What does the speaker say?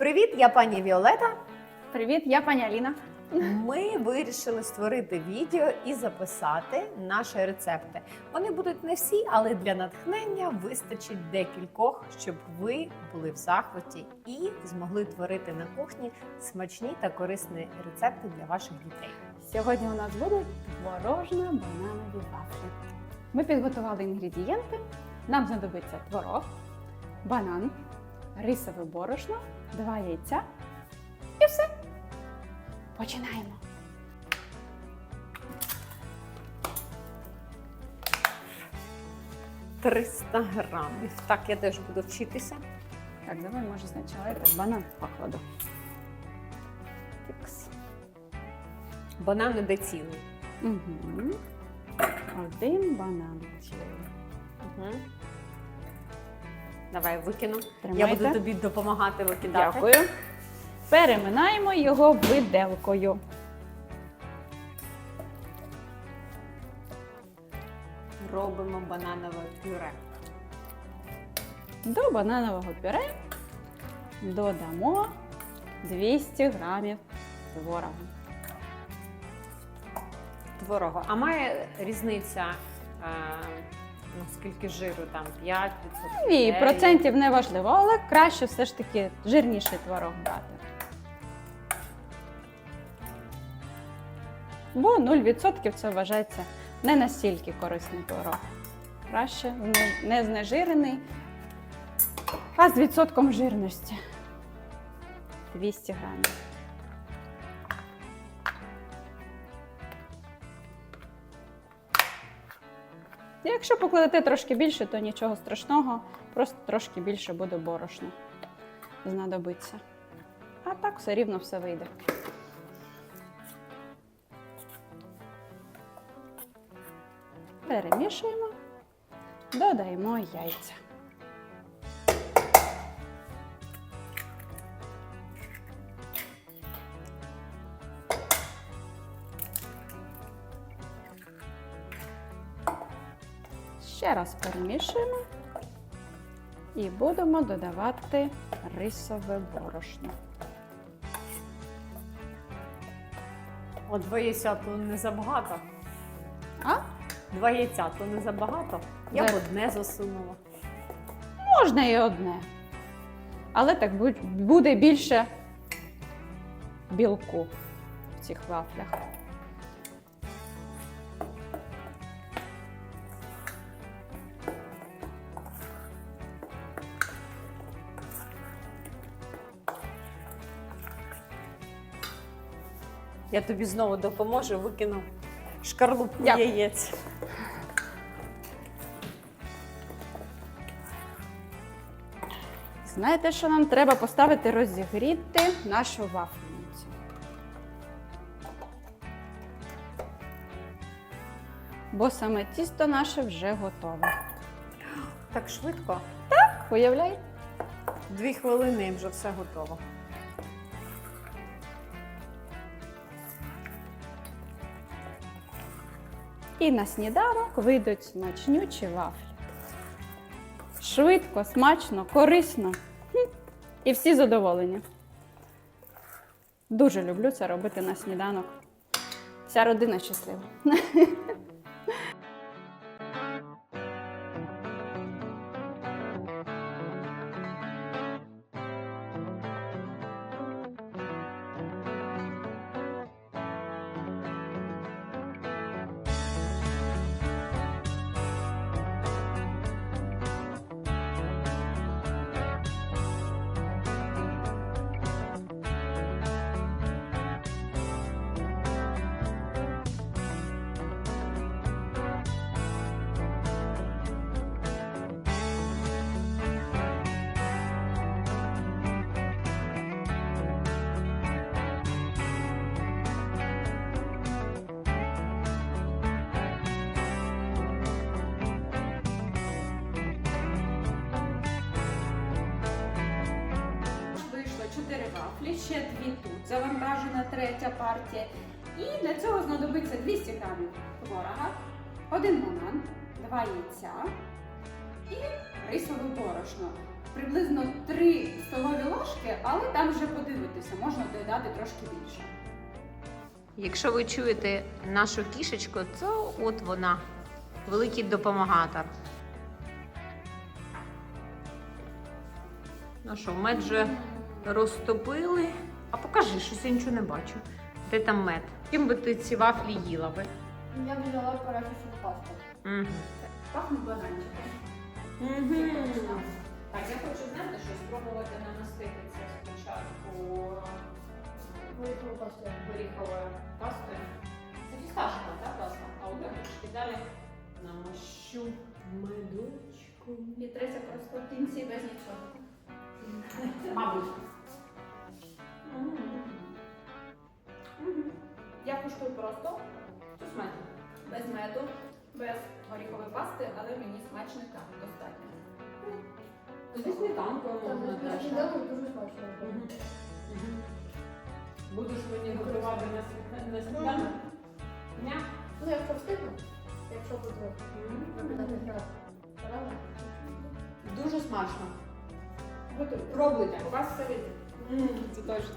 Привіт, я пані Віолета. Привіт, я пані Аліна. Ми вирішили створити відео і записати наші рецепти. Вони будуть не всі, але для натхнення вистачить декількох, щоб ви були в захваті і змогли творити на кухні смачні та корисні рецепти для ваших дітей. Сьогодні у нас будуть творожно-бананові вафлі. Ми підготували інгредієнти. Нам знадобиться творог, банан, рисове борошно, два яйця і все. Починаємо. – 300 грамів. Так, я теж буду вчитися. Так, давай, може, спочатку банан покладу. Тикс. Банан іде цілий. Угу. Один банан. Угу. Давай викину. Я буду тобі допомагати викидати. Дякую. Переминаємо його виделкою. Робимо бананове пюре. До бананового пюре додамо 200 грамів творогу. Творогу. А має різниця, е, ну, скільки жиру там? 5%? Ні, процентів не важливо, але краще все ж таки жирніший творог брати. Бо 0% це вважається не настільки корисний творог. Краще не знежирений, а з відсотком жирності. 200 грамів. Якщо покладете трошки більше, то нічого страшного, просто трошки більше буде борошна. Знадобиться. А так все рівно все вийде. Перемішуємо, додаємо яйця. Ще раз перемішуємо і будемо додавати рисове борошно. О, два яйця то не забагато. А? Два яйця то не забагато. Я б одне засунула. Можна і одне. Але так буде більше білку в цих вафлях. Я тобі знову допоможу, викину шкарлупку Дякую. яєць. Знаєте, що нам треба поставити розігріти нашу вафельницю. Бо саме тісто наше вже готове. Так швидко. Уявляєте? Дві хвилини і вже все готово. І на сніданок вийдуть смачнючі вафлі. Швидко, смачно, корисно. І всі задоволені. Дуже люблю це робити на сніданок. Вся родина щаслива. ще дві тут завантажена третя партія. І для цього знадобиться 200 грамів творога, один банан, два яйця і рисове борошно. приблизно 3 столові ложки, але там вже подивитися, можна додати трошки більше. Якщо ви чуєте нашу кішечку, то от вона, великий допомагатор. Ну що, мед вже розтопили. А покажи, щось я нічого не бачу. Де там мед? Чим би ти ці вафлі їла би? Я б взяла парафічну пасту. Угу. Пахне бананчиком. Угу. Так, я хочу знати, що спробувати намастити це спочатку горіховою пастою. Це фісташка, так, паста? А от трішки далі намащу медочку. І третя просто в кінці без нічого. Мабуть. Я просто смачно? Без меду, без горіхової пасти, але мені смачно достатньо. Зі сметанкою можна теж. дуже смачно. Мгм. Мгм. Будеш мені готувати на світ- на сніданок? Ну, якщо встигну, якщо буду грати. Правильно? Дуже смачно. Пробуйте. У вас все вийде. Це точно.